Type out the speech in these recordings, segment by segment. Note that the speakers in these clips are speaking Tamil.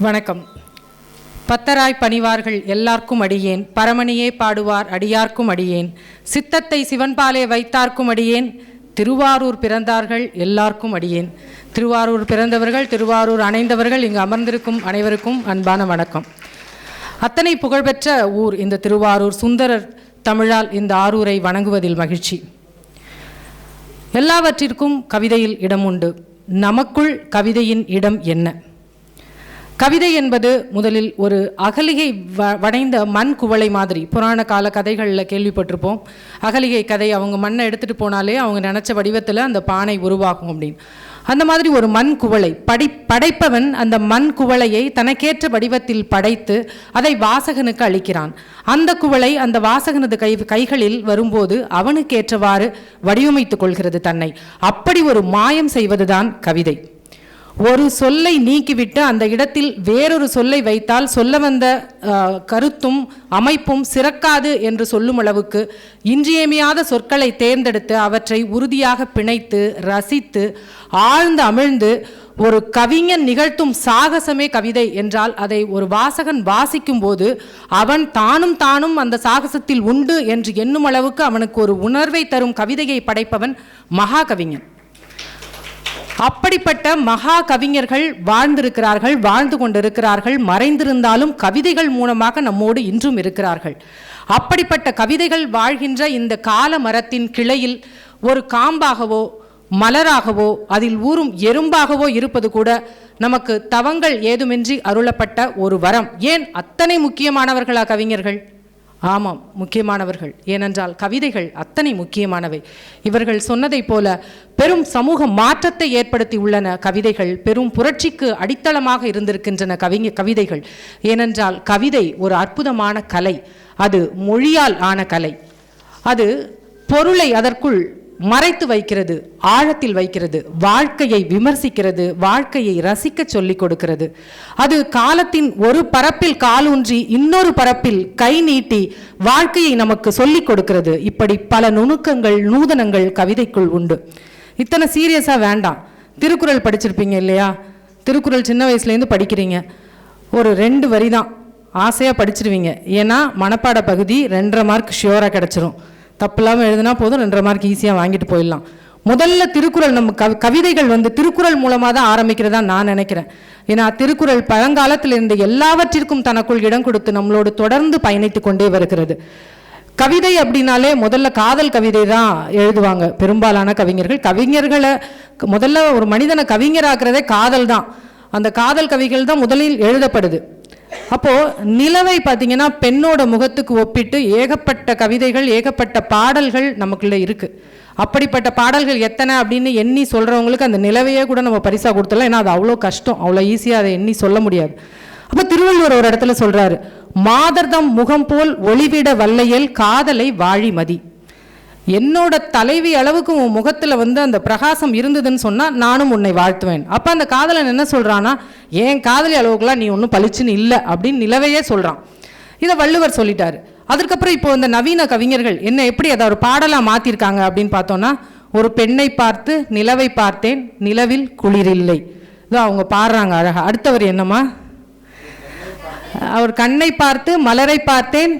வணக்கம். பத்தராய் பணிவார்கள் எல்லார்க்கும் அடியேன். பரமணியே பாடுவார் அடியார்க்கும் அடியேன். சித்தத்தை சிவன்பாலே வைத்தார்க்கும் அடியேன். திருவாரூர் பிறந்தார்கள் எல்லார்க்கும் அடியேன். திருவாரூர் பிறந்தவர்கள் திருவாரூர் அணைந்தவர்கள் இங்கு அமர்ந்திருக்கும் அனைவருக்கும் அன்பான வணக்கம். அத்தனை புகழ்பெற்ற ஊர் இந்த திருவாரூர் சுந்தரர் தமிழால் இந்த ஆரூரை வணங்குவதில் மகிழ்ச்சி. எல்லாவற்றிற்கும் கவிதையில் இடம் உண்டு. நமக்குள் கவிதையின் இடம் என்ன? கவிதை என்பது முதலில் ஒரு அகலிகை வ வடைந்த மண் குவளை மாதிரி. புராண கால கதைகளில் கேள்விப்பட்டிருப்போம். அகலிகை கதை அவங்க மண்ணை எடுத்துகிட்டு போனாலே அவங்க நினச்ச வடிவத்தில் அந்த பானை உருவாகும் அப்படின்னு. அந்த மாதிரி ஒரு மண் குவளை. படி படைப்பவன் அந்த மண் குவளையை தனக்கேற்ற வடிவத்தில் படைத்து அதை வாசகனுக்கு அளிக்கிறான். அந்த குவளை அந்த வாசகனது கை கைகளில் வரும்போது அவனுக்கேற்றவாறு வடிவமைத்துக் கொள்கிறது தன்னை. அப்படி ஒரு மாயம் செய்வதுதான் கவிதை. ஒரு சொல்லை நீக்கிவிட்டு அந்த இடத்தில் வேறொரு சொல்லை வைத்தால் சொல்ல வந்த கருத்தும் அமைப்பும் சிறக்காது என்று சொல்லும் அளவுக்கு இன்றியமையாத சொற்களை தேர்ந்தெடுத்து அவற்றை உறுதியாக பிணைத்து ரசித்து ஆழ்ந்து அமிழ்ந்து ஒரு கவிஞன் நிகழ்த்தும் சாகசமே கவிதை என்றால் அதை ஒரு வாசகன் வாசிக்கும் போது அவன் தானும் தானும் அந்த சாகசத்தில் உண்டு என்று எண்ணும் அளவுக்கு அவனுக்கு ஒரு உணர்வை தரும் கவிதையை படைப்பவன் மகா கவிஞன் அப்படிப்பட்ட மகா கவிஞர்கள் வாழ்ந்திருக்கிறார்கள் வாழ்ந்து கொண்டிருக்கிறார்கள் மறைந்திருந்தாலும் கவிதைகள் மூலமாக நம்மோடு இன்றும் இருக்கிறார்கள். அப்படிப்பட்ட கவிதைகள் வாழ்கின்ற இந்த கால மரத்தின் கிளையில் ஒரு காம்பாகவோ மலராகவோ அதில் ஊறும் எறும்பாகவோ இருப்பது கூட நமக்கு தவங்கள் ஏதுமின்றி அருளப்பட்ட ஒரு வரம். ஏன் அத்தனை முக்கியமானவர்களா கவிஞர்கள்? ஆமாம் முக்கியமானவர்கள். ஏனென்றால் கவிதைகள் அத்தனை முக்கியமானவை. இவர்கள் சொன்னதைப் போல பெரும் சமூக மாற்றத்தை ஏற்படுத்தி உள்ளன கவிதைகள். பெரும் புரட்சிக்கு அடித்தளமாக இருந்திருக்கின்றன கவிஞ கவிதைகள். ஏனென்றால் கவிதை ஒரு அற்புதமான கலை. அது மொழியால் ஆன கலை. அது பொருளை அதற்குள் மறைத்து வைக்கிறது ஆழத்தில் வைக்கிறது வாழ்க்கையை விமர்சிக்கிறது வாழ்க்கையை ரசிக்க சொல்லிக் கொடுக்கிறது. அது காலத்தின் ஒரு பரப்பில் காலூன்றி இன்னொரு பரப்பில் கை நீட்டி வாழ்க்கையை நமக்கு சொல்லிக் கொடுக்கிறது. இப்படி பல நுணுக்கங்கள் நூதனங்கள் கவிதைக்குள் உண்டு. இத்தனை சீரியஸா வேண்டாம். திருக்குறள் படிச்சிருப்பீங்க இல்லையா? திருக்குறள் சின்ன வயசுலேருந்து படிக்கிறீங்க. ஒரு ரெண்டு வரி தான் ஆசையாக படிச்சிருவீங்க. ஏன்னா மனப்பாட பகுதி ரெண்டரை மார்க் ஷியோராக கிடச்சிரும். தப்பு இல்லாமல் எழுதுனா போதும் ரெண்டரை மார்க் ஈஸியாக வாங்கிட்டு போயிடலாம். முதல்ல திருக்குறள் நம்ம கவி கவிதைகள் வந்து திருக்குறள் மூலமாக தான் ஆரம்பிக்கிறதா நான் நினைக்கிறேன். ஏன்னா திருக்குறள் பழங்காலத்தில் இருந்த எல்லாவற்றிற்கும் தனக்குள் இடம் கொடுத்து நம்மளோடு தொடர்ந்து பயணித்து கொண்டே வருகிறது. கவிதை அப்படின்னாலே முதல்ல காதல் கவிதை தான் எழுதுவாங்க பெரும்பாலான கவிஞர்கள். கவிஞர்களை முதல்ல ஒரு மனிதனை கவிஞராக்குறதே காதல் தான். அந்த காதல் கவிகள் தான் முதலில் எழுதப்படுது. அப்போ நிலவை பார்த்தீங்கன்னா பெண்ணோட முகத்துக்கு ஒப்பிட்டு ஏகப்பட்ட கவிதைகள் ஏகப்பட்ட பாடல்கள் நமக்குள்ளே இருக்குது அப்படிப்பட்ட பாடல்கள் எத்தனை அப்படின்னு எண்ணி சொல்கிறவங்களுக்கு அந்த நிலவையே கூட நம்ம பரிசாக கொடுத்துடலாம். ஏன்னா அது அவ்வளோ கஷ்டம். அவ்வளோ ஈஸியாக அதை எண்ணி சொல்ல முடியாது. அப்போ திருவள்ளுவர் ஒரு இடத்துல சொல்கிறாரு மாதர்தம் முகம் போல் ஒளிவிட வல்லையல் காதலை வாழி மதி. என்னோட தலைவி அளவுக்கு உன் முகத்தில் வந்து அந்த பிரகாசம் இருந்ததுன்னு சொன்னால் நானும் உன்னை வாழ்த்துவேன். அப்போ அந்த காதலன் என்ன சொல்கிறான்னா என் காதலி அளவுக்குலாம் நீ ஒன்றும் பளிச்சுன்னு இல்லை அப்படின்னு நிலவையே சொல்கிறான் இதை வள்ளுவர் சொல்லிட்டாரு. அதுக்கப்புறம் இப்போ இந்த நவீன கவிஞர்கள் என்ன எப்படி அதை ஒரு பாடலாக மாற்றிருக்காங்க அப்படின்னு பார்த்தோன்னா ஒரு பெண்ணை பார்த்து நிலவை பார்த்தேன் நிலவில் குளிரில்லை. இதோ அவங்க பாடுறாங்க அழகாக அடுத்தவர் என்னம்மா? அவர் கண்ணை பார்த்து மலரை பார்த்தேன்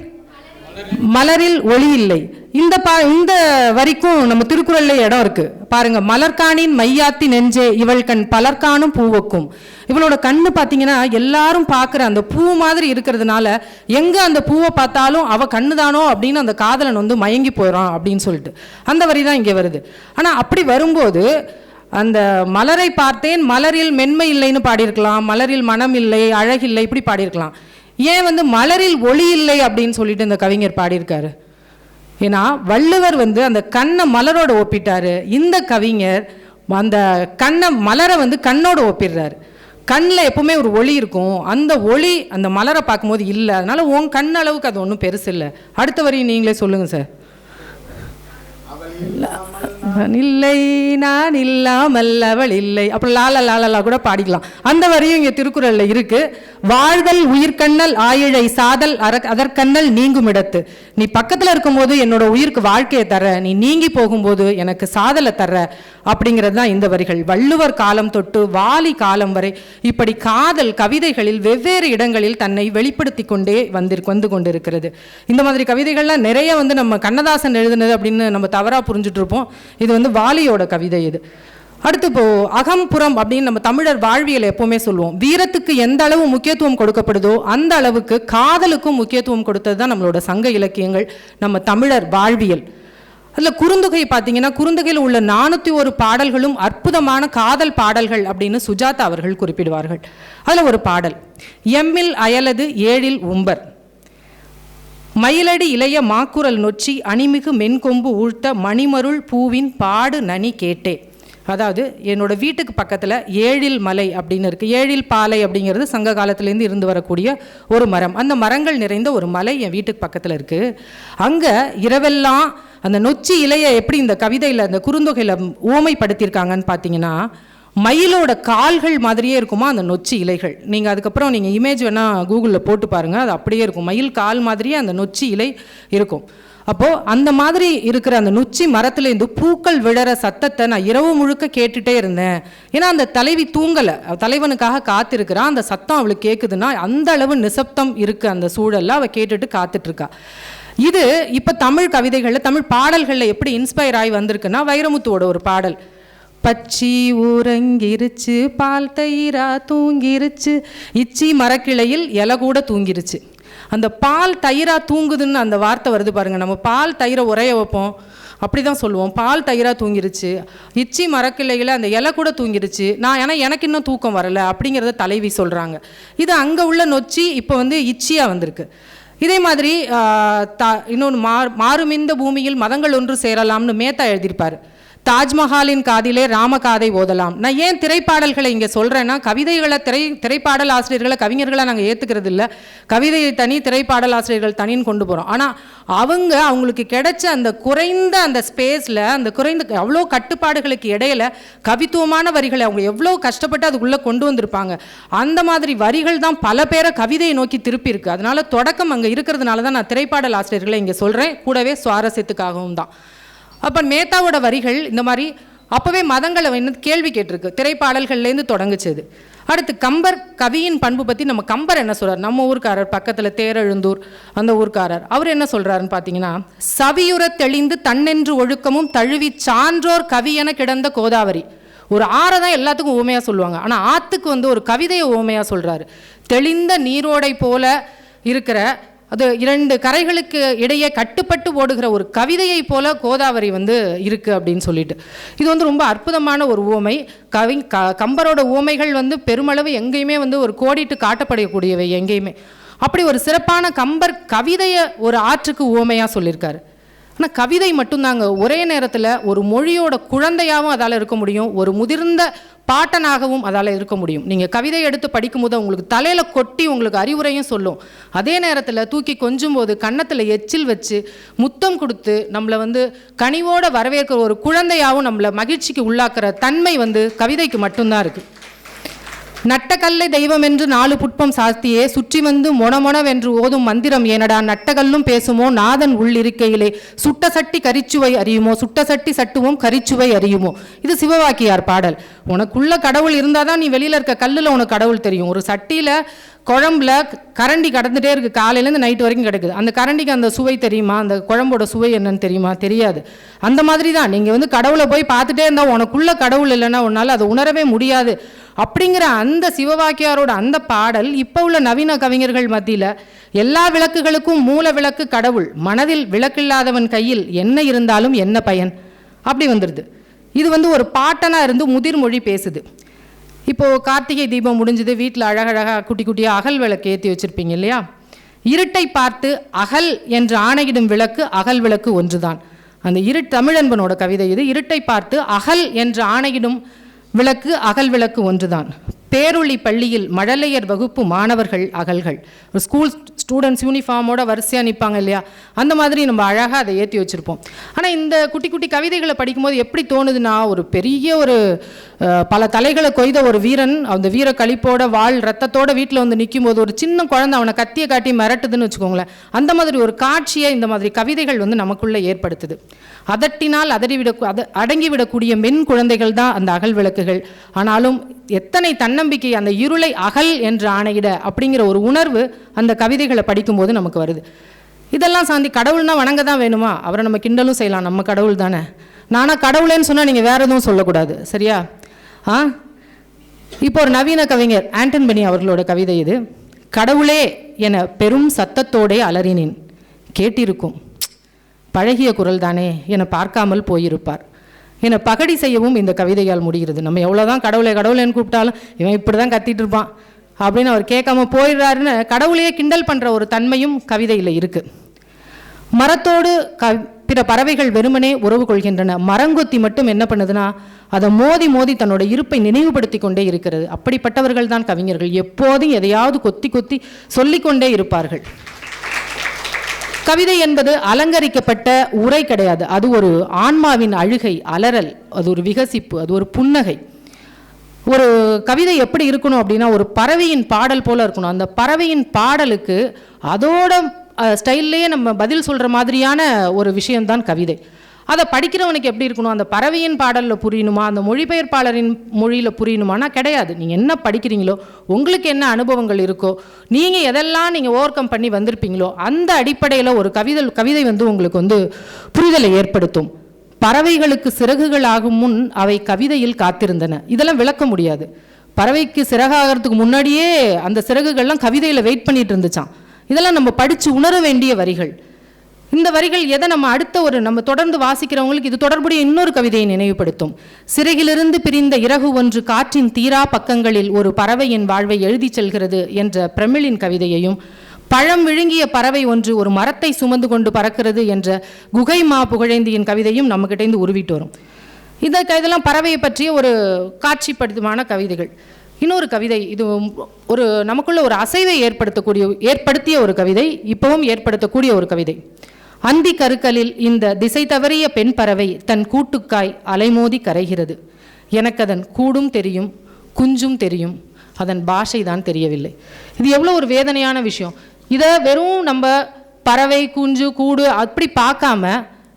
மலரில் ஒளி இல்லை. இந்த பா இந்த வரிக்கும் நம்ம திருக்குறள்ல இடம் இருக்கு. பாருங்க மலர்காணின் மையாத்தி நெஞ்சே இவள் கண் பலர்காணும் பூவுக்கும். இவளோட கண்ணு பார்த்தீங்கன்னா எல்லாரும் பார்க்குற அந்த பூ மாதிரி இருக்கிறதுனால எங்க அந்த பூவை பார்த்தாலும் அவ கண்ணு தானோ அப்படின்னு அந்த காதலன் வந்து மயங்கி போயிடும் அப்படின்னு சொல்லிட்டு. அந்த வரி தான் இங்கே வருது. ஆனால் அப்படி வரும்போது அந்த மலரை பார்த்தேன் மலரில் மென்மை இல்லைன்னு பாடியிருக்கலாம் மலரில் மனம் இல்லை அழகில்லை இப்படி பாடியிருக்கலாம். ஏன் வந்து மலரில் ஒளி இல்லை அப்படின்னு சொல்லிட்டு இந்த கவிஞர் பாடியிருக்காரு. ஏன்னா வள்ளுவர் வந்து அந்த கண்ணை மலரோட ஒப்பிட்டாரு. இந்த கவிஞர் அந்த கண்ணை மலரை வந்து கண்ணோட ஒப்பிடுறாரு. கண்ணில் எப்பவுமே ஒரு ஒளி இருக்கும். அந்த ஒளி அந்த மலரை பார்க்கும்போது இல்லை. அதனால உன் கண் அளவுக்கு அது ஒன்றும் பெருசு இல்லை. அடுத்த வரையும் நீங்களே சொல்லுங்க சார். நான் இல்லை நான் இல்லாமல் அவள் இல்லை அப்புறம் லால லாலலா கூட பாடிக்கலாம். அந்த வரியும் இங்கே திருக்குறளில் இருக்கு. வாழ்தல் உயிர்கண்ணல் ஆயிழை சாதல் அர அதற்கண்ணல் நீங்கும் இடத்து. நீ பக்கத்தில் இருக்கும்போது என்னோட உயிருக்கு வாழ்க்கையை தர நீ நீங்கி போகும்போது எனக்கு சாதலை தர அப்படிங்கிறது தான் இந்த வரிகள். வள்ளுவர் காலம் தொட்டு வாலி காலம் வரை இப்படி காதல் கவிதைகளில் வெவ்வேறு இடங்களில் தன்னை வெளிப்படுத்தி கொண்டே வந்திரு வந்து கொண்டிருக்கிறது. இந்த மாதிரி கவிதைகள்லாம் நிறைய வந்து நம்ம கண்ணதாசன் எழுதுனது அப்படின்னு நம்ம தவறாக புரிஞ்சுட்டு இருப்போம். இது வந்து வாலியோட கவிதை இது. அடுத்து இப்போ அகம்புறம் அப்படின்னு நம்ம தமிழர் வாழ்வியல் எப்பவுமே சொல்லுவோம். வீரத்துக்கு எந்த அளவு முக்கியத்துவம் கொடுக்கப்படுதோ அந்த அளவுக்கு காதலுக்கும் முக்கியத்துவம் கொடுத்தது தான் நம்மளோட சங்க இலக்கியங்கள் நம்ம தமிழர் வாழ்வியல். அதில் குறுந்தொகை பார்த்தீங்கன்னா குறுந்தொகையில் உள்ள நானூற்றி ஒரு பாடல்களும் அற்புதமான காதல் பாடல்கள் அப்படின்னு சுஜாதா அவர்கள் குறிப்பிடுவார்கள். அதில் ஒரு பாடல் எம்மில் அயலது ஏழில் உம்பர் மயிலடி இளைய மாக்குரல் நொச்சி அணிமிகு மென்கொம்பு ஊழ்த்த மணிமருள் பூவின் பாடு நனி கேட்டே. அதாவது என்னோட வீட்டுக்கு பக்கத்தில் ஏழில் மலை அப்படின்னு இருக்குது ஏழில் பாலை அப்படிங்கிறது சங்க காலத்துலேருந்து இருந்து வரக்கூடிய ஒரு மரம். அந்த மரங்கள் நிறைந்த ஒரு மலை என் வீட்டுக்கு பக்கத்தில் இருக்குது அங்கே இரவெல்லாம் அந்த நொச்சி இலையை எப்படி இந்த கவிதையில் அந்த குறுந்தொகையில் ஊமைப்படுத்தியிருக்காங்கன்னு பார்த்தீங்கன்னா மயிலோட கால்கள் மாதிரியே இருக்குமா? அந்த நொச்சி இலைகள். நீங்கள் அதுக்கப்புறம் நீங்கள் இமேஜ் வேணால் கூகுளில் போட்டு பாருங்கள் அது அப்படியே இருக்கும். மயில் கால் மாதிரியே அந்த நொச்சி இலை இருக்கும். அப்போது அந்த மாதிரி இருக்கிற அந்த நொச்சி மரத்துலேருந்து பூக்கள் விழற சத்தத்தை நான் இரவு முழுக்க கேட்டுகிட்டே இருந்தேன். ஏன்னா அந்த தலைவி தூங்கலை. தலைவனுக்காக காத்திருக்கிறான் அந்த சத்தம் அவளுக்கு கேட்குதுன்னா அந்த அளவு நிசப்தம் இருக்குது அந்த சூழலில் அவள் கேட்டுட்டு காத்துட்ருக்கா. இது இப்போ தமிழ் கவிதைகளில் தமிழ் பாடல்களில் எப்படி இன்ஸ்பயர் ஆகி வந்திருக்குன்னா வைரமுத்துவோட ஒரு பாடல். பச்சி ஊரங்கிருச்சு பால் தயிரா தூங்கிருச்சு இச்சி மரக்கிளையில் இலை கூட தூங்கிருச்சு. அந்த பால் தயிரா தூங்குதுன்னு அந்த வார்த்தை வருது பாருங்கள் நம்ம பால் தயிரை உரைய வைப்போம். அப்படி தான் சொல்லுவோம். பால் தயிராக தூங்கிருச்சு இச்சி மரக்கிளையில் அந்த இலை கூட தூங்கிருச்சு. நான் ஏன்னா எனக்கு இன்னும் தூக்கம் வரலை அப்படிங்கிறத தலைவி சொல்கிறாங்க இது அங்கே உள்ள நொச்சி இப்போ வந்து இச்சியாக வந்திருக்கு. இதே மாதிரி த இன்னொன்று மா மாறுமிந்த பூமியில் மதங்கள் ஒன்று சேரலாம்னு மேத்தா எழுதியிருப்பார். தாஜ்மஹாலின் காதிலே ராமகாதை ஓதலாம். நான் ஏன் திரைப்பாடல்களை இங்கே சொல்கிறேன்னா கவிதைகளை திரை திரைப்பாடல் ஆசிரியர்களை கவிஞர்களை நாங்கள் ஏற்றுக்கிறது இல்லை கவிதையை தனி திரைப்பாடல் ஆசிரியர்கள் தனின்னு கொண்டு போகிறோம் ஆனால் அவங்க அவங்களுக்கு கிடைச்ச அந்த குறைந்த அந்த ஸ்பேஸில் அந்த குறைந்த அவ்வளோ கட்டுப்பாடுகளுக்கு இடையில கவித்துவமான வரிகளை அவங்க எவ்வளோ கஷ்டப்பட்டு அதுக்குள்ளே கொண்டு வந்திருப்பாங்க. அந்த மாதிரி வரிகள் தான் பல பேரை கவிதையை நோக்கி திருப்பி இருக்குது அதனால தொடக்கம் அங்கே இருக்கிறதுனால தான் நான் திரைப்பாடல் ஆசிரியர்களை இங்கே சொல்கிறேன் கூடவே சுவாரஸ்யத்துக்காகவும் தான். அப்போ மேத்தாவோட வரிகள் இந்த மாதிரி அப்போவே மதங்களை வந்து கேள்வி கேட்டிருக்கு. திரைப்பாடல்கள்லேருந்து தொடங்குச்சது. அடுத்து கம்பர் கவியின் பண்பு பற்றி நம்ம கம்பர் என்ன சொல்கிறார் நம்ம ஊர்க்காரர் பக்கத்தில் தேரெழுந்தூர் அந்த ஊர்க்காரர் அவர் என்ன சொல்கிறாருன்னு பார்த்தீங்கன்னா சவியுற தெளிந்து தன்னென்று ஒழுக்கமும் தழுவி சான்றோர் கவி என கிடந்த கோதாவரி. ஒரு ஆறை தான் எல்லாத்துக்கும் ஊமையாக சொல்லுவாங்க. ஆனால் ஆற்றுக்கு வந்து ஒரு கவிதையை ஊமையாக சொல்கிறாரு தெளிந்த நீரோடை போல இருக்கிற அது இரண்டு கரைகளுக்கு இடையே கட்டுப்பட்டு ஓடுகிற ஒரு கவிதையை போல கோதாவரி வந்து இருக்குது அப்படின்னு சொல்லிட்டு. இது வந்து ரொம்ப அற்புதமான ஒரு ஊமை கவி க கம்பரோட ஊமைகள் வந்து பெருமளவு எங்கேயுமே வந்து ஒரு கோடிட்டு காட்டப்படக்கூடியவை எங்கேயுமே. அப்படி ஒரு சிறப்பான கம்பர் கவிதையை ஒரு ஆற்றுக்கு உவமையாக சொல்லியிருக்காரு. ஆனால் கவிதை மட்டும்தாங்க. ஒரே நேரத்தில் ஒரு மொழியோட குழந்தையாகவும் அதால் இருக்க முடியும். ஒரு முதிர்ந்த பாட்டனாகவும் அதால் இருக்க முடியும். நீங்கள் கவிதை எடுத்து படிக்கும்போது உங்களுக்கு தலையில் கொட்டி உங்களுக்கு அறிவுரையும் சொல்லும். அதே நேரத்தில் தூக்கி கொஞ்சும் போது கன்னத்தில் எச்சில் வச்சு முத்தம் கொடுத்து நம்மளை வந்து கனிவோடு வரவேற்கிற ஒரு குழந்தையாகவும் நம்மளை மகிழ்ச்சிக்கு உள்ளாக்குற தன்மை வந்து கவிதைக்கு மட்டும்தான் இருக்குது நட்டக்கல்லை தெய்வம் என்று நாலு புட்பம் சாத்தியே சுற்றி வந்து மொணமொணவென்று ஓதும் மந்திரம் ஏனடா? நட்டகல்லும் பேசுமோ? நாதன் உள்ளிருக்கையிலே சுட்ட சட்டி கரிச்சுவை அறியுமோ? சுட்ட சட்டி சட்டுவோம் கரிச்சுவை அறியுமோ? இது சிவவாக்கியார் பாடல். உனக்குள்ள கடவுள் இருந்தால் தான் நீ வெளியில் இருக்க கல்லில் உனக்கு கடவுள் தெரியும். ஒரு சட்டியில் குழம்புல கரண்டி கடந்துட்டே இருக்குது காலையிலேருந்து நைட் வரைக்கும் கிடைக்குது. அந்த கரண்டிக்கு அந்த சுவை தெரியுமா? அந்த குழம்போட சுவை என்னன்னு தெரியுமா? தெரியாது. அந்த மாதிரி தான். நீங்கள் வந்து கடவுளை போய் பார்த்துட்டே இருந்தால் உனக்குள்ள கடவுள் இல்லைன்னா உன்னால் அதை உணரவே முடியாது. அப்படிங்கிற அந்த சிவவாக்கியாரோட அந்த பாடல் இப்போ உள்ள நவீன கவிஞர்கள் மத்தியில் எல்லா விளக்குகளுக்கும் மூல விளக்கு கடவுள் மனதில் விளக்கில்லாதவன் கையில் என்ன இருந்தாலும் என்ன பயன்? அப்படி வந்துடுது இது வந்து ஒரு பாட்டனாக இருந்து முதிர்மொழி பேசுது. இப்போது கார்த்திகை தீபம் முடிஞ்சது வீட்டில் அழகழகாக குட்டி குட்டியாக அகல் விளக்கு ஏற்றி வச்சுருப்பீங்க இல்லையா? இருட்டை பார்த்து அகல் என்று ஆணையிடும் விளக்கு அகல் விளக்கு ஒன்றுதான். அந்த இரு தமிழன்பனோட கவிதை இது. இருட்டை பார்த்து அகல் என்று ஆணையிடும் விளக்கு அகல் விளக்கு ஒன்றுதான். பேரொளி பள்ளியில் மழலையர் வகுப்பு மாணவர்கள் அகல்கள். ஒரு ஸ்கூல் ஸ்டூடெண்ட்ஸ் யூனிஃபார்மோட வரிசையாக நிற்பாங்க இல்லையா? அந்த மாதிரி நம்ம அழகாக அதை ஏற்றி வச்சுருப்போம். ஆனால் இந்த குட்டி குட்டி கவிதைகளை படிக்கும்போது எப்படி தோணுதுன்னா ஒரு பெரிய ஒரு பல தலைகளை கொய்த ஒரு வீரன் அந்த வீர கழிப்போட வாழ் ரத்தத்தோட வீட்டில் வந்து நிற்கும் போது ஒரு சின்ன குழந்தை அவனை கத்தியை காட்டி மிரட்டுதுன்னு வச்சுக்கோங்களேன். அந்த மாதிரி ஒரு காட்சியை இந்த மாதிரி கவிதைகள் வந்து நமக்குள்ளே ஏற்படுத்துது. அதட்டினால் அதறிவிட அத அடங்கிவிடக்கூடிய மென் குழந்தைகள் தான் அந்த அகல் விளக்குகள். ஆனாலும் எத்தனை தன்னம்பிக்கை அந்த இருளை அகல் என்று ஆணையிட அப்படிங்கிற ஒரு உணர்வு அந்த கவிதைகளை படிக்கும்போது நமக்கு வருது. இதெல்லாம் சாந்தி கடவுள்னா வணங்க தான் வேணுமா? அவரை நம்ம கிண்டலும் செய்யலாம். நம்ம கடவுள் தானே. நானா கடவுளேன்னு சொன்னால் நீங்கள் வேற எதுவும் சொல்லக்கூடாது. சரியா? ஆ? இப்போ ஒரு நவீன கவிஞர் ஆண்டன் பனி அவர்களோட கவிதை இது. கடவுளே என பெரும் சத்தத்தோடே அலறினேன். கேட்டிருக்கும். பழகிய குரல் தானே என பார்க்காமல் போயிருப்பார். என பகடி செய்யவும் இந்த கவிதையால் முடிகிறது. நம்ம எவ்வளோதான் கடவுளை கடவுளேன்னு கூப்பிட்டாலும் இவன் இப்படி தான் கத்திட்டு இருப்பான் அப்படின்னு அவர் கேட்காம போயிடுறாருன்னு கடவுளையே கிண்டல் பண்ணுற ஒரு தன்மையும் கவிதையில் இருக்குது மரத்தோடு க பிற பறவைகள் வெறுமனே உறவு கொள்கின்றன. மரங்கொத்தி மட்டும் என்ன பண்ணுதுன்னா அதை மோதி மோதி தன்னோட இருப்பை நினைவுபடுத்தி கொண்டே இருக்கிறது. அப்படிப்பட்டவர்கள் தான் கவிஞர்கள். எப்போதும் எதையாவது கொத்தி கொத்தி சொல்லிக்கொண்டே இருப்பார்கள். கவிதை என்பது அலங்கரிக்கப்பட்ட உரை கிடையாது. அது ஒரு ஆன்மாவின் அழுகை அலறல் அது ஒரு விகசிப்பு அது ஒரு புன்னகை. ஒரு கவிதை எப்படி இருக்கணும் அப்படின்னா ஒரு பறவையின் பாடல் போல இருக்கணும். அந்த பறவையின் பாடலுக்கு அதோட ஸ்டைல்லையே நம்ம பதில் சொல்கிற மாதிரியான ஒரு விஷயம்தான் கவிதை. அதை படிக்கிறவனுக்கு எப்படி இருக்கணும்? அந்த பறவையின் பாடலில் புரியணுமா? அந்த மொழிபெயர்ப்பாளரின் மொழியில் புரியணுமானா? கிடையாது. நீங்கள் என்ன படிக்கிறீங்களோ உங்களுக்கு என்ன அனுபவங்கள் இருக்கோ நீங்கள் எதெல்லாம் நீங்கள் ஓவர் கம் பண்ணி வந்திருப்பீங்களோ அந்த அடிப்படையில் ஒரு கவிதை கவிதை வந்து உங்களுக்கு வந்து புரிதலை ஏற்படுத்தும். பறவைகளுக்கு சிறகுகளாகும் முன் அவை கவிதையில் காத்திருந்தன. இதெல்லாம் விளக்க முடியாது. பறவைக்கு சிறகாகிறதுக்கு முன்னாடியே அந்த சிறகுகள்லாம் கவிதையில் வெயிட் பண்ணிட்டு இருந்துச்சான் இதெல்லாம் நம்ம படித்து உணர வேண்டிய வரிகள். இந்த வரிகள் எதை நம்ம அடுத்த ஒரு நம்ம தொடர்ந்து வாசிக்கிறவங்களுக்கு இது தொடர்புடைய இன்னொரு கவிதையை நினைவுபடுத்தும். சிறகிலிருந்து பிரிந்த இறகு ஒன்று காற்றின் தீரா பக்கங்களில் ஒரு பறவையின் வாழ்வை எழுதிச் செல்கிறது என்ற பிரமிழின் கவிதையையும் பழம் விழுங்கிய பறவை ஒன்று ஒரு மரத்தை சுமந்து கொண்டு பறக்கிறது என்ற குகை மா புகழேந்தியின் கவிதையும் நம்மகிட்டேந்து உருவிட்டு வரும். இந்த இதெல்லாம் பறவையை பற்றிய ஒரு காட்சிப்படுத்தமான கவிதைகள். இன்னொரு கவிதை இது ஒரு நமக்குள்ள ஒரு அசைவை ஏற்படுத்தக்கூடிய ஏற்படுத்திய ஒரு கவிதை இப்பவும் ஏற்படுத்தக்கூடிய ஒரு கவிதை. அந்தி கருக்கலில் இந்த திசை தவறிய பெண் பறவை தன் கூட்டுக்காய் அலைமோதி கரைகிறது. எனக்கு அதன் கூடும் தெரியும் குஞ்சும் தெரியும். அதன் பாஷை தான் தெரியவில்லை. இது எவ்வளோ ஒரு வேதனையான விஷயம். இதை வெறும் நம்ம பறவை குஞ்சு கூடு அப்படி பார்க்காம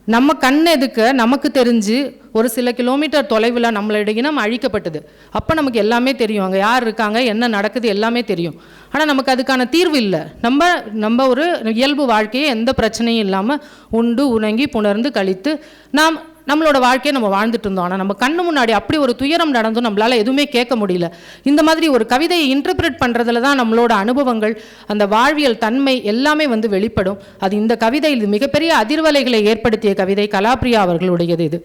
நம்ம கண் எதுக்க? நமக்கு தெரிஞ்சு ஒரு சில கிலோமீட்டர் தொலைவில் நம்மளோட இனம் அழிக்கப்பட்டது. அப்போ நமக்கு எல்லாமே தெரியும். அங்கே யார் இருக்காங்க? என்ன நடக்குது? எல்லாமே தெரியும். ஆனால் நமக்கு அதுக்கான தீர்வு இல்லை. நம்ம நம்ம ஒரு இயல்பு வாழ்க்கையை எந்த பிரச்சனையும் இல்லாமல் உண்டு உணங்கி புணர்ந்து கழித்து நாம் நம்மளோட வாழ்க்கையை நம்ம வாழ்ந்துட்டு இருந்தோம். ஆனால் நம்ம கண்ணு முன்னாடி அப்படி ஒரு துயரம் நடந்தும் நம்மளால் எதுவுமே கேட்க முடியல. இந்த மாதிரி ஒரு கவிதையை இன்டர்பிரட் பண்ணுறதுல தான் நம்மளோட அனுபவங்கள் அந்த வாழ்வியல் தன்மை எல்லாமே வந்து வெளிப்படும். அது இந்த கவிதையில் இது மிகப்பெரிய அதிர்வலைகளை ஏற்படுத்திய கவிதை கலாப்ரியா அவர்களுடையது இது.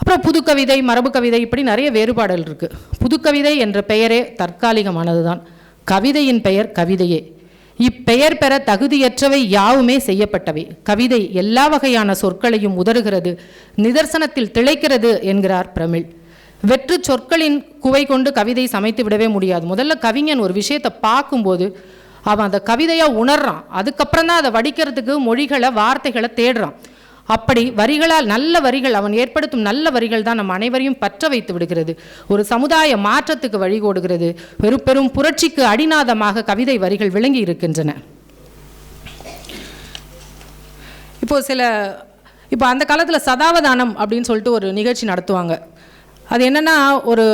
அப்புறம் புதுக்கவிதை மரபு கவிதை இப்படி நிறைய வேறுபாடுகள் இருக்குது புதுக்கவிதை என்ற பெயரே தற்காலிகமானது தான் கவிதையின் பெயர் கவிதையே. இப்பெயர் பெற தகுதியற்றவை யாவுமே செய்யப்பட்டவை. கவிதை எல்லா வகையான சொற்களையும் உதறுகிறது நிதர்சனத்தில் திளைக்கிறது என்கிறார் பிரமிழ். வெற்று சொற்களின் குவை கொண்டு கவிதை சமைத்து விடவே முடியாது. முதல்ல கவிஞன் ஒரு விஷயத்தை பார்க்கும்போது அவன் அந்த கவிதையாக உணர்றான். அதுக்கப்புறம் தான் அதை வடிக்கிறதுக்கு மொழிகளை வார்த்தைகளை தேடுறான். அப்படி வரிகளால் நல்ல வரிகள் அவன் ஏற்படுத்தும் நல்ல வரிகள் தான் நம் அனைவரையும் பற்ற வைத்து விடுகிறது. ஒரு சமுதாய மாற்றத்துக்கு வழிகோடுகிறது பெரும் பெரும் புரட்சிக்கு அடிநாதமாக கவிதை வரிகள் விளங்கி இருக்கின்றன. இப்போது சில இப்போ அந்த காலத்தில் சதாவதானம் அப்படின்னு சொல்லிட்டு ஒரு நிகழ்ச்சி நடத்துவாங்க. அது என்னன்னா ஒரு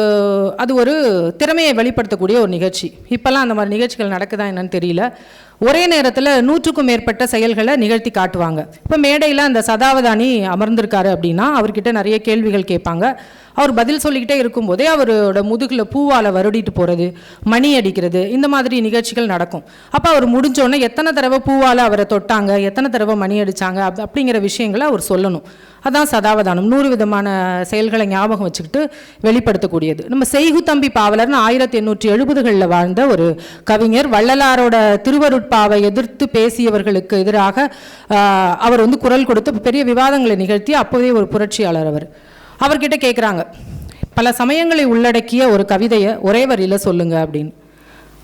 அது ஒரு திறமையை வெளிப்படுத்தக்கூடிய ஒரு நிகழ்ச்சி. இப்போல்லாம் அந்த மாதிரி நிகழ்ச்சிகள் நடக்குதா என்னன்னு தெரியல. ஒரே நேரத்தில் நூற்றுக்கும் மேற்பட்ட செயல்களை நிகழ்த்தி காட்டுவாங்க. இப்போ மேடையில் அந்த சதாவதானி அமர்ந்திருக்காரு அப்படின்னா அவர்கிட்ட நிறைய கேள்விகள் கேட்பாங்க. அவர் பதில் சொல்லிக்கிட்டே இருக்கும்போதே அவரோட முதுகில் பூவால் வருடிட்டு போகிறது மணி அடிக்கிறது இந்த மாதிரி நிகழ்ச்சிகள் நடக்கும். அப்போ அவர் முடிஞ்சோடனே எத்தனை தடவை பூவால் அவரை தொட்டாங்க எத்தனை தடவை மணி அடித்தாங்க அப் அப்படிங்கிற விஷயங்களை அவர் சொல்லணும். அதான் சதாவதானம் நூறு விதமான செயல்களை ஞாபகம் வச்சுக்கிட்டு வெளிப்படுத்தக்கூடியது. நம்ம செய்கு தம்பி பாவலர்னு ஆயிரத்தி எண்ணூற்றி எழுபதுகளில் வாழ்ந்த ஒரு கவிஞர் வள்ளலாரோட திருவருட்பாவை எதிர்த்து பேசியவர்களுக்கு எதிராக அவர் வந்து குரல் கொடுத்து பெரிய விவாதங்களை நிகழ்த்தி அப்போதே ஒரு புரட்சியாளர் அவர். அவர்கிட்ட கேட்குறாங்க பல சமயங்களை உள்ளடக்கிய ஒரு கவிதையை ஒரே வரியில் சொல்லுங்க அப்படின்னு.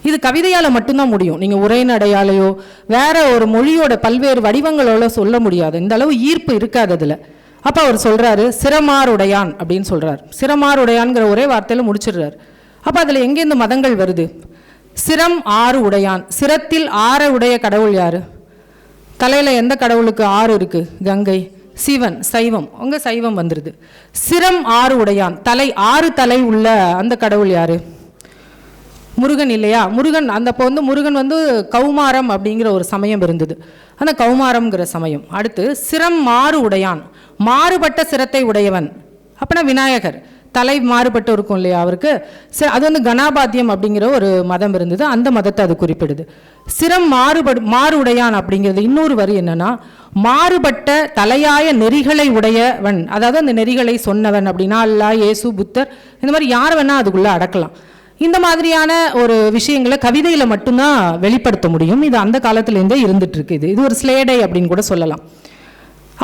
இது கவிதையால் மட்டும்தான் முடியும். நீங்கள் உரைநடையாலேயோ வேற ஒரு மொழியோட பல்வேறு வடிவங்களோட சொல்ல முடியாது. இந்த அளவு ஈர்ப்பு இருக்காது அதில். அப்போ அவர் சொல்கிறாரு சிரமாருடையான் அப்படின்னு சொல்கிறார் சிரமாருடையான்ங்கிற ஒரே வார்த்தையில் முடிச்சிடுறார். அப்போ அதில் எங்கேருந்து மதங்கள் வருது? சிரம் ஆறு உடையான் சிரத்தில் ஆற உடைய கடவுள் யார்? தலையில் எந்த கடவுளுக்கு ஆறு இருக்குது கங்கை. சிவன் சைவம் அங்க சைவம் வந்துடுது சிரம் ஆறு உடையான். தலை ஆறு தலை உள்ள அந்த கடவுள் யாரு? முருகன் இல்லையா? முருகன் அந்த அப்போ வந்து முருகன் வந்து கௌமாரம் அப்படிங்கிற ஒரு சமயம் இருந்தது. அந்த கௌமாரம்ங்கிற சமயம். அடுத்து சிரம் மாறு உடையான். மாறுபட்ட சிரத்தை உடையவன். அப்படின்னா விநாயகர். தலை மாறுபட்டு இருக்கும் இல்லையா அவருக்கு? சரி அது வந்து கணாபாத்தியம் அப்படிங்கிற ஒரு மதம் இருந்தது. அந்த மதத்தை அது குறிப்பிடுது. சிரம் மாறுபடு மாறு உடையான் அப்படிங்கிறது இன்னொரு வரி என்னன்னா மாறுபட்ட தலையாய நெறிகளை உடையவன். அதாவது அந்த நெறிகளை சொன்னவன் அப்படின்னா அல்லா இயேசு புத்தர் இந்த மாதிரி யார் வேணா அதுக்குள்ளே அடக்கலாம். இந்த மாதிரியான ஒரு விஷயங்களை கவிதையில் மட்டும்தான் வெளிப்படுத்த முடியும். இது அந்த காலத்துலேருந்தே இருந்துட்டு இருக்கு இது இது ஒரு ஸ்லேடை அப்படின்னு கூட சொல்லலாம்.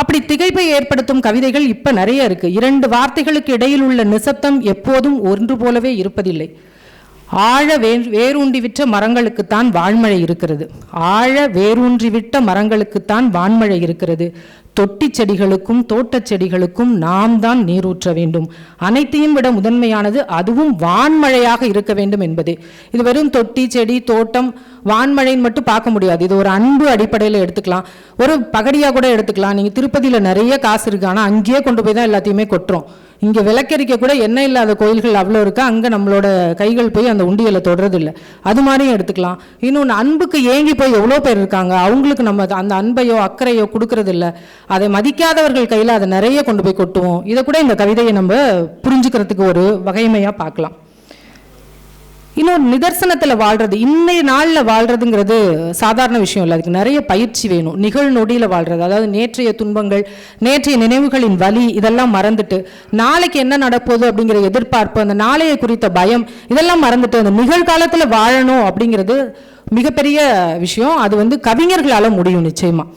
அப்படி திகைப்பை ஏற்படுத்தும் கவிதைகள் இப்ப நிறைய இருக்கு. இரண்டு வார்த்தைகளுக்கு இடையில் உள்ள நிசப்தம் எப்போதும் ஒன்று போலவே இருப்பதில்லை. ஆழ வே வேரூன்றிவிட்ட மரங்களுக்குத்தான் வான்மழை இருக்கிறது. ஆழ வேரூன்றிவிட்ட மரங்களுக்குத்தான் வான்மழை இருக்கிறது. தொட்டிச் செடிகளுக்கும் தோட்டச் செடிகளுக்கும் நாம் தான் நீரூற்ற வேண்டும். அனைத்தையும் விட முதன்மையானது அதுவும் வான்மழையாக இருக்க வேண்டும் என்பதே. இது வெறும் தொட்டி செடி தோட்டம் வான்மழைன்னு மட்டும் பார்க்க முடியாது. இது ஒரு அன்பு அடிப்படையில் எடுத்துக்கலாம். ஒரு பகடியாக கூட எடுத்துக்கலாம். நீங்கள் திருப்பதியில் நிறைய காசு இருக்கு. ஆனால் அங்கேயே கொண்டு போய் தான் எல்லாத்தையுமே கொட்டுறோம். இங்கே விளக்கரிக்க கூட எண்ணெய் இல்லாத கோயில்கள் அவ்வளோ இருக்கா? அங்கே நம்மளோட கைகள் போய் அந்த உண்டியலை தொடுறதில்ல. அது மாதிரியும் எடுத்துக்கலாம். இன்னொன்று அன்புக்கு ஏங்கி போய் எவ்வளோ பேர் இருக்காங்க? அவங்களுக்கு நம்ம அந்த அன்பையோ அக்கறையோ கொடுக்கறதில்ல. அதை மதிக்காதவர்கள் கையில் அதை நிறைய கொண்டு போய் கொட்டுவோம். இதை கூட இந்த கவிதையை நம்ம புரிஞ்சுக்கிறதுக்கு ஒரு வகைமையாக பார்க்கலாம். இன்னொரு நிதர்சனத்தில் வாழ்கிறது இன்றைய நாளில் வாழ்கிறதுங்கிறது சாதாரண விஷயம் இல்லை. அதுக்கு நிறைய பயிற்சி வேணும். நிகழ்நொடியில் வாழ்கிறது அதாவது நேற்றைய துன்பங்கள் நேற்றைய நினைவுகளின் வலி இதெல்லாம் மறந்துட்டு நாளைக்கு என்ன நடப்போகுது அப்படிங்கிற எதிர்பார்ப்பு அந்த நாளைய குறித்த பயம் இதெல்லாம் மறந்துட்டு அந்த நிகழ்காலத்தில் வாழணும் அப்படிங்கிறது மிகப்பெரிய விஷயம். அது வந்து கவிஞர்களால் முடியும் நிச்சயமாக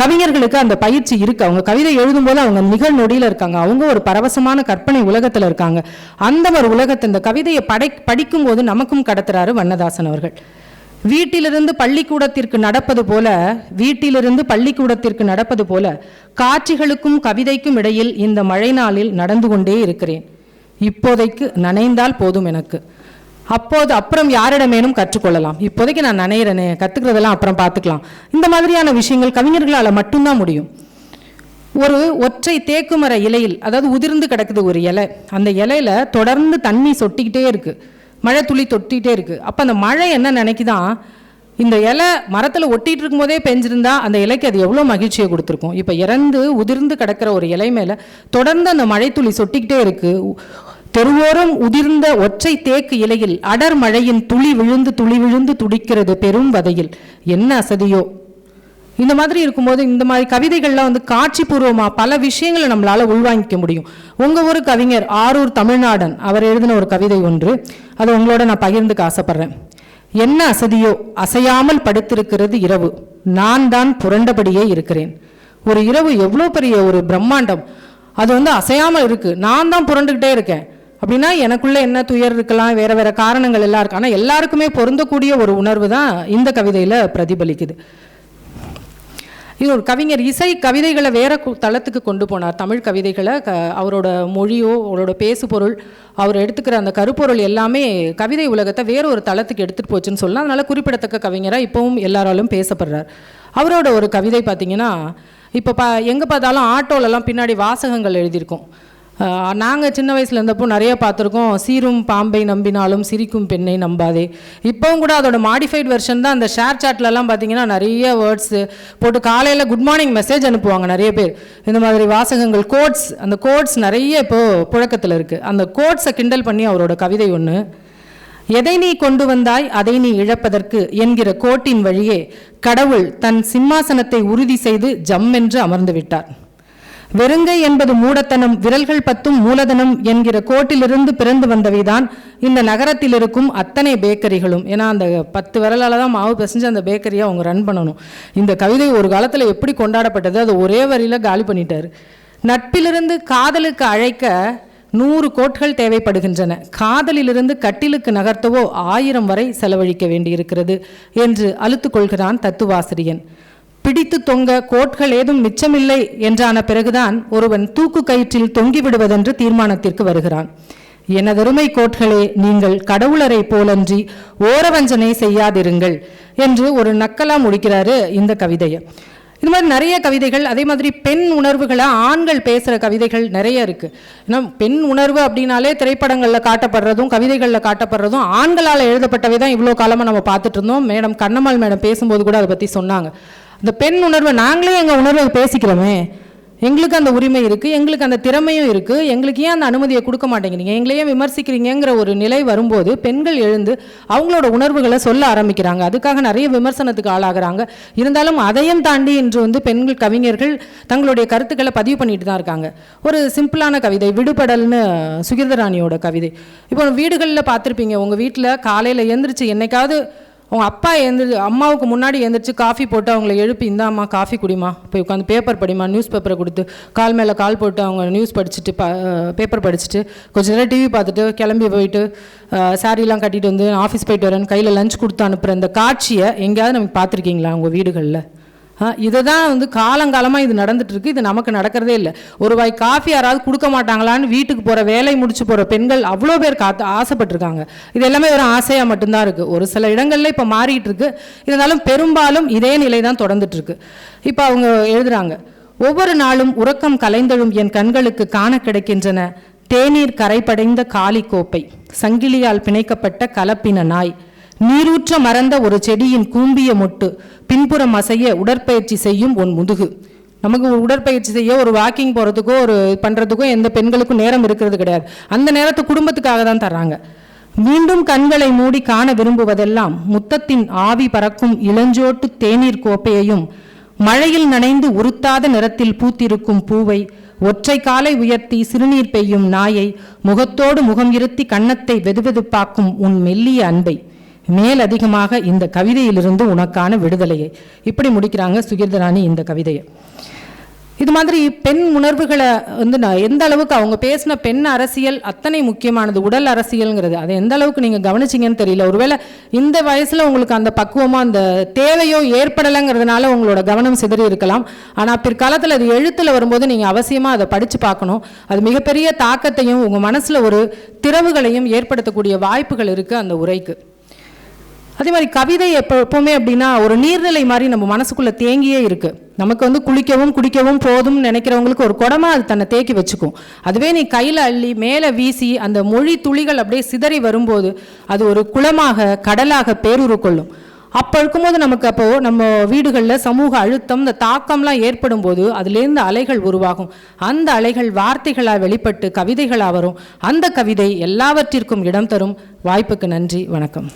கவிஞர்களுக்கு அந்த பயிற்சி இருக்கு. அவங்க கவிதை எழுதும்போது அவங்க நிகழ்நொடியில இருக்காங்க. அவங்க ஒரு பரவசமான கற்பனை உலகத்துல இருக்காங்க. அந்த ஒரு உலகத்தை இந்த கவிதையை படை படிக்கும்போது நமக்கும் கடத்துறாரு வண்ணதாசன் அவர்கள். வீட்டிலிருந்து பள்ளிக்கூடத்திற்கு நடப்பது போல வீட்டிலிருந்து பள்ளிக்கூடத்திற்கு நடப்பது போல காட்சிகளுக்கும் கவிதைக்கும் இடையில் இந்த மழை நாளில் நடந்து கொண்டே இருக்கிறேன். இப்போதைக்கு நனைந்தால் போதும் எனக்கு. அப்போது அப்புறம் யாரிடமேனும் கற்றுக்கொள்ளலாம்? இப்போதைக்கு நான் நனையிறேனே கற்றுக்கிறதெல்லாம் அப்புறம் பார்த்துக்கலாம். இந்த மாதிரியான விஷயங்கள் கவிஞர்களால் மட்டும்தான் முடியும். ஒரு ஒற்றை தேக்குமர இலையில் அதாவது உதிர்ந்து கிடக்குது ஒரு இலை அந்த இலையில தொடர்ந்து தண்ணி சொட்டிக்கிட்டே இருக்கு. மழை துளி தொட்டிக்கிட்டே இருக்கு. அப்போ அந்த மழை என்ன நினைக்குதான் இந்த இலை மரத்தில் ஒட்டிட்டு இருக்கும்போதே பெஞ்சிருந்தா அந்த இலைக்கு அது எவ்வளோ மகிழ்ச்சியை கொடுத்துருக்கும்? இப்போ இறந்து உதிர்ந்து கிடக்கிற ஒரு இலை மேலே தொடர்ந்து அந்த மழைத்துளி சொட்டிக்கிட்டே இருக்கு. தெருவோரம் உதிர்ந்த ஒற்றை தேக்கு இலையில் அடர் மழையின் துளி விழுந்து துளி விழுந்து துடிக்கிறது பெரும் வதையில். என்ன அசதியோ? இந்த மாதிரி இருக்கும்போது இந்த மாதிரி கவிதைகள்லாம் வந்து காட்சிபூர்வமாக பல விஷயங்களை நம்மளால் உள்வாங்கிக்க முடியும். உங்கள் ஒரு கவிஞர் ஆரூர் தமிழ்நாடன் அவர் எழுதின ஒரு கவிதை ஒன்று. அது உங்களோட நான் பகிர்ந்துக்க ஆசைப்பட்றேன். என்ன அசதியோ? அசையாமல் படுத்திருக்கிறது இரவு. நான் தான் புரண்டபடியே இருக்கிறேன். ஒரு இரவு எவ்வளோ பெரிய ஒரு பிரம்மாண்டம். அது வந்து அசையாமல் இருக்குது நான் தான் புரண்டுக்கிட்டே இருக்கேன். அப்படின்னா எனக்குள்ள என்ன துயர் இருக்கலாம் வேற வேற காரணங்கள் எல்லாம் இருக்கு. ஆனால் எல்லாருக்குமே பொருந்தக்கூடிய ஒரு உணர்வு தான் இந்த கவிதையில பிரதிபலிக்குது. இது ஒரு கவிஞர் இசை கவிதைகளை வேற தளத்துக்கு கொண்டு போனார். தமிழ் கவிதைகளை க அவரோட மொழியோ அவரோட பேசு பொருள் அவர் எடுத்துக்கிற அந்த கருப்பொருள் எல்லாமே கவிதை உலகத்தை வேற ஒரு தளத்துக்கு எடுத்துகிட்டு போச்சுன்னு சொல்லலாம். அதனால் குறிப்பிடத்தக்க கவிஞராக இப்போவும் எல்லாராலும் பேசப்படுறார். அவரோட ஒரு கவிதை பார்த்தீங்கன்னா இப்போ பா எங்கே பார்த்தாலும் ஆட்டோலெல்லாம் பின்னாடி வாசகங்கள் எழுதியிருக்கோம். நாங்கள் சின்ன வயசில் இருந்தப்போ நிறைய பார்த்துருக்கோம். சீரும் பாம்பை நம்பினாலும் சிரிக்கும் பெண்ணை நம்பாதே. இப்போவும் கூட அதோட மாடிஃபைட் வெர்ஷன் தான் அந்த ஷேர் சாட்லலாம் பார்த்தீங்கன்னா நிறைய வேர்ட்ஸு போட்டு காலையில் குட் மார்னிங் மெசேஜ் அனுப்புவாங்க நிறைய பேர். இந்த மாதிரி வாசகங்கள் கோட்ஸ் அந்த கோட்ஸ் நிறைய இப்போது புழக்கத்தில் இருக்குது அந்த கோட்ஸை கிண்டல் பண்ணி அவரோட கவிதை ஒன்று எதை நீ கொண்டு வந்தாய் அதை நீ இழப்பதற்கு என்கிற கோட்டின் வழியே கடவுள் தன் சிம்மாசனத்தை உறுதி செய்து ஜம்மென்று அமர்ந்து விட்டார். வெறுங்கை என்பது மூடத்தனம் விரல்கள் பத்தும் மூலதனம் என்கிற கோட்டிலிருந்து பிறந்து வந்தவைதான். இந்த நகரத்தில் இருக்கும் அத்தனை பேக்கரிகளும். ஏன்னா அந்த பத்து விரலால தான் மாவு பிசைஞ்சு அந்த பேக்கரியை அவங்க ரன் பண்ணணும். இந்த கவிதை ஒரு காலத்தில் எப்படி கொண்டாடப்பட்டது அது ஒரே வரியில காலி பண்ணிட்டாரு. நட்பிலிருந்து காதலுக்கு அழைக்க நூறு கோட்கள் தேவைப்படுகின்றன. காதலிலிருந்து கட்டிலுக்கு நகர்த்தவோ ஆயிரம் வரை செலவழிக்க வேண்டியிருக்கிறது என்று அழுத்துக்கொள்கிறான் தத்துவாசிரியன். பிடித்து தொங்க கோட்கள் ஏதும் மிச்சமில்லை என்றான பிறகுதான் ஒருவன் தூக்கு கயிற்றில் தொங்கிவிடுவதென்று தீர்மானத்திற்கு வருகிறான். எனதருமை கோட்களே நீங்கள் கடவுளரை போலன்றி ஓரவஞ்சனை செய்யாதிருங்கள் என்று ஒரு நக்கலா முடிக்கிறாரு இந்த கவிதையை. இது மாதிரி நிறைய கவிதைகள் அதே மாதிரி பெண் உணர்வுகளை ஆண்கள் பேசுகிற கவிதைகள் நிறைய இருக்கு. ஏன்னா பெண் உணர்வு அப்படின்னாலே திரைப்படங்களில் காட்டப்படுறதும் கவிதைகளில் காட்டப்படுறதும் ஆண்களால் எழுதப்பட்டவை தான் இவ்வளோ காலமாக நம்ம பார்த்துட்டு இருந்தோம். மேடம் கண்ணம்மாள் மேடம் பேசும்போது கூட அதை பற்றி சொன்னாங்க. அந்த பெண் உணர்வை நாங்களே எங்கள் உணர்வை பேசிக்கிறோமே. எங்களுக்கு அந்த உரிமை இருக்குது எங்களுக்கு அந்த திறமையும் இருக்குது எங்களுக்கு ஏன் அந்த அனுமதியை கொடுக்க மாட்டேங்கிறீங்க? எங்களையே விமர்சிக்கிறீங்கிற ஒரு நிலை வரும்போது பெண்கள் எழுந்து அவங்களோட உணர்வுகளை சொல்ல ஆரம்பிக்கிறாங்க. அதுக்காக நிறைய விமர்சனத்துக்கு ஆளாகிறாங்க. இருந்தாலும் அதையும் தாண்டி இன்று வந்து பெண்கள் கவிஞர்கள் தங்களுடைய கருத்துக்களை பதிவு பண்ணிட்டு தான் இருக்காங்க. ஒரு சிம்பிளான கவிதை விடுபடல்னு சுகிர்தராணியோட கவிதை. இப்போ வீடுகளில் பார்த்துருப்பீங்க உங்கள் வீட்டில் காலையில் எழுந்திரிச்சு என்னைக்காவது அவங்க அப்பா எழுந்திரி அம்மாவுக்கு முன்னாடி எழுந்திரிச்சு காஃபி போட்டு அவங்கள எழுப்பி இந்த அம்மா காஃபி குடிமா போய் உட்காந்து பேப்பர் படிமா நியூஸ் பேப்பரை கொடுத்து. கால் மேலே கால் போட்டு அவங்க நியூஸ் படிச்சுட்டு ப பேப்பர் படிச்சுட்டு கொஞ்ச நேரம் டிவி பார்த்துட்டு கிளம்பி போயிட்டு சாரீலாம் கட்டிட்டு வந்து ஆஃபீஸ் போயிட்டு வரேன் கையில் லஞ்ச் கொடுத்து அனுப்புகிற இந்த காட்சியை எங்கேயாவது நமக்கு பார்த்துருக்கீங்களா உங்கள் வீடுகளில்? இதை தான் வந்து காலங்காலமாக இது நடந்துட்டுருக்கு. இது நமக்கு நடக்கிறதே இல்லை. ஒரு வாய் காஃபி யாராவது கொடுக்க மாட்டாங்களான்னு வீட்டுக்கு போகிற வேலை முடிச்சு போகிற பெண்கள் அவ்வளோ பேர் காத்து ஆசைப்பட்டிருக்காங்க. இது எல்லாமே ஒரு ஆசையாக மட்டும்தான் இருக்குது ஒரு சில இடங்களில் இப்போ மாறிட்டு இருக்கு இருந்தாலும் பெரும்பாலும் இதே நிலை தான் தொடர்ந்துட்டுருக்கு. இப்போ அவங்க எழுதுறாங்க ஒவ்வொரு நாளும் உறக்கம் கலைந்தழும் என் கண்களுக்கு காண கிடைக்கின்றன. தேநீர் கரைப்படைந்த காலி கோப்பை சங்கிலியால் பிணைக்கப்பட்ட கலப்பின நாய். நீரூற்ற மறந்த ஒரு செடியின் கூம்பிய மொட்டு பின்புறம் அசைய உடற்பயிற்சி செய்யும் உன் முதுகு. நமக்கு உடற்பயிற்சி செய்ய ஒரு வாக்கிங் போகிறதுக்கோ ஒரு பண்ணுறதுக்கோ எந்த பெண்களுக்கும் நேரம் இருக்கிறது கிடையாது. அந்த நேரத்தை குடும்பத்துக்காக தான் தர்றாங்க. மீண்டும் கண்களை மூடி காண விரும்புவதெல்லாம் முத்தத்தின் ஆவி பறக்கும் இளஞ்சோட்டு தேநீர் கோப்பையையும் மழையில் நனைந்து உருத்தாத நிறத்தில் பூத்திருக்கும் பூவை ஒற்றை காலை உயர்த்தி சிறுநீர் பெய்யும் நாயை முகத்தோடு முகம் இருத்தி கன்னத்தை வெதுவெதுப்பாக்கும் உன் மெல்லிய அன்பை. மேலதிகமாக இந்த கவிதையிலிருந்து உனக்கான விடுதலையை. இப்படி முடிக்கிறாங்க சுகீர்தராணி இந்த கவிதையை. இது மாதிரி பெண் உணர்வுகளை வந்து நான் எந்த அளவுக்கு அவங்க பேசின பெண் அரசியல் அத்தனை முக்கியமானது உடல் அரசியல்ங்கிறது. அதை எந்த அளவுக்கு நீங்கள் கவனிச்சிங்கன்னு தெரியல. ஒருவேளை இந்த வயசில் உங்களுக்கு அந்த பக்குவமாக அந்த தேவையோ ஏற்படலைங்கிறதுனால உங்களோட கவனம் சிதறி இருக்கலாம். ஆனால் பிற்காலத்தில் அது எழுத்தில் வரும்போது நீங்கள் அவசியமாக அதை படித்து பார்க்கணும். அது மிகப்பெரிய தாக்கத்தையும் உங்கள் மனசில் ஒரு திறவுகளையும் ஏற்படுத்தக்கூடிய வாய்ப்புகள் இருக்குது அந்த உரைக்கு. அதே மாதிரி கவிதை எப்போ எப்போவுமே அப்படின்னா ஒரு நீர்நிலை மாதிரி நம்ம மனசுக்குள்ளே தேங்கியே இருக்குது நமக்கு வந்து குளிக்கவும் குடிக்கவும் போதும்னு நினைக்கிறவங்களுக்கு ஒரு குடமாக அது தன்னை தேக்கி வச்சுக்கும். அதுவே நீ கையில் அள்ளி மேலே வீசி அந்த மொழி துளிகள் அப்படியே சிதறி வரும்போது அது ஒரு குளமாக கடலாக பேருரு கொள்ளும். அப்போ இருக்கும்போது நமக்கு அப்போது நம்ம வீடுகளில் சமூக அழுத்தம் இந்த தாக்கம்லாம் ஏற்படும் போது அதுலேருந்து அலைகள் உருவாகும். அந்த அலைகள் வார்த்தைகளாக வெளிப்பட்டு கவிதைகளாக வரும். அந்த கவிதை எல்லாவற்றிற்கும் இடம் தரும். வாய்ப்புக்கு நன்றி. வணக்கம்.